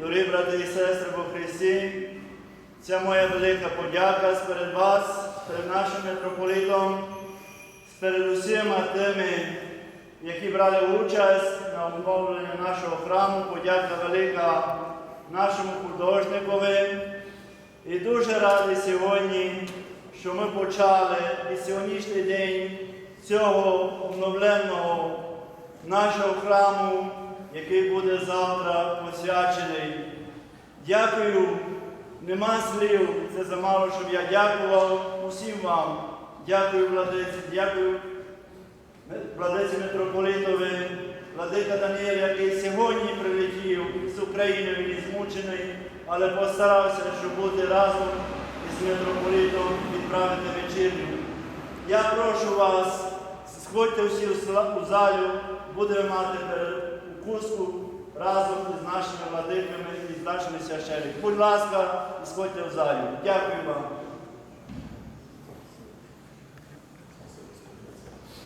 дорогі брати і сестри во Христі, ця моя велика подяка перед вас, перед нашим митрополітом, перед усіма тими, які брали участь на оновленні нашого храму. Подяка велика нашому художникові. І дуже радий сьогодні, що ми почали і сьогоднішній день цього обновленого нашого храму, який буде завтра посвячений. Дякую, нема слів, це замало, щоб я дякував усім вам. Дякую, владиці, дякую владиці митрополитові, владика Даниїл, який сьогодні прилетів з України, він змучений, але постарався, щоб бути разом із митрополитом відправити вечірню. Я прошу вас, сходьте всі у залю, будемо мати перед- укуску разом із нашими владиками і з нашими священниками. Будь ласка, сходьте в залі. Дякую вам.